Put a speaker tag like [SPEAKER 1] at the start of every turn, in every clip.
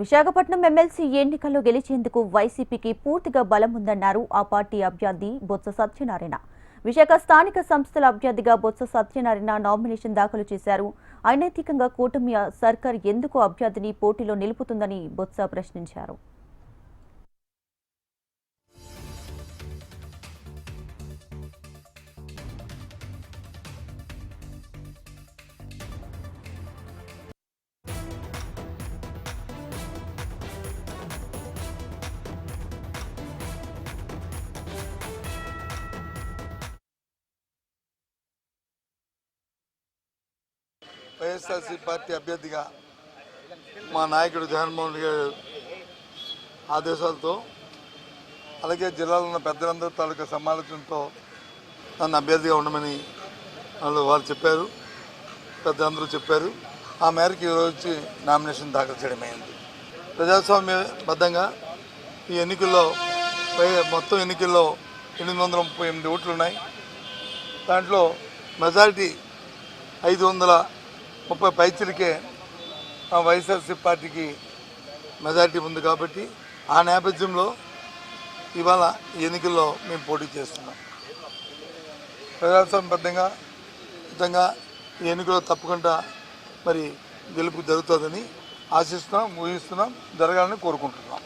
[SPEAKER 1] Visakhapatnam MLC ఎన్నికల్లో గెలిచేందుకు వైసీపీకి పూర్తిగా బలం ఉందన్నారు ఆ పార్టీ అభ్యర్థి బొత్స సత్యనారాయణ. విశాఖ స్థానిక సంస్థల అభ్యర్థిగా బొత్స సత్యనారాయణ నామినేషన్ దాఖలు చేశారు. అనైతికంగా కూటమి సర్కార్ ఎందుకు అభ్యర్థిని పోటీలో నిలుపుతుందని బొత్స ప్రశ్నించారు.
[SPEAKER 2] వైఎస్ఆర్సీ పార్టీ అభ్యర్థిగా మా నాయకుడు జగన్మోహన్ రెడ్డి గారి ఆదేశాలతో అలాగే జిల్లాలో ఉన్న పెద్దలందరూ తాలూకా సమాలోచనతో నన్ను అభ్యర్థిగా ఉండమని వాళ్ళు వాళ్ళు చెప్పారు పెద్దలందరూ చెప్పారు. ఆ మేరకు ఈరోజు నామినేషన్ దాఖలు చేయడమైంది ప్రజాస్వామ్యబద్ధంగా ఈ ఎన్నికల్లో మొత్తం ఎన్నికల్లో ఎనిమిది వందల ముప్పై ఎనిమిది ఓట్లు ఉన్నాయి. దాంట్లో మెజారిటీ ఐదు వందల ముప్పై పైచులకే ఆ వైఎస్ఆర్సీ పార్టీకి మెజారిటీ ఉంది కాబట్టి ఆ నేపథ్యంలో ఇవాళ ఎన్నికల్లో మేము పోటీ చేస్తున్నాం. ప్రజాస్వామ్యబద్ధంగా నిజంగా ఈ ఎన్నికలో తప్పకుండా మరి గెలుపు జరుగుతుందని ఆశిస్తున్నాం ఊహిస్తున్నాం జరగాలని కోరుకుంటున్నాం.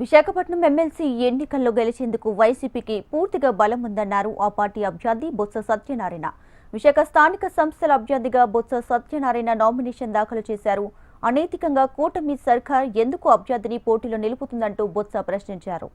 [SPEAKER 1] విశాఖపట్నం ఎమ్మెల్సీ ఎన్నికల్లో గెలిచేందుకు వైసీపీకి పూర్తిగా బలం ఉందన్నారు ఆ పార్టీ అభ్యర్థి బొత్స సత్యనారాయణ. విశాఖ స్థానిక సంస్థల అభ్యర్థిగా బొత్స సత్యనారాయణ నామినేషన్ దాఖలు చేశారు. అనైతికంగా కూటమి సర్కార్ ఎందుకు అభ్యర్థిని పోటీలో నిలుపుతుందంటూ బొత్స ప్రశ్నించారు.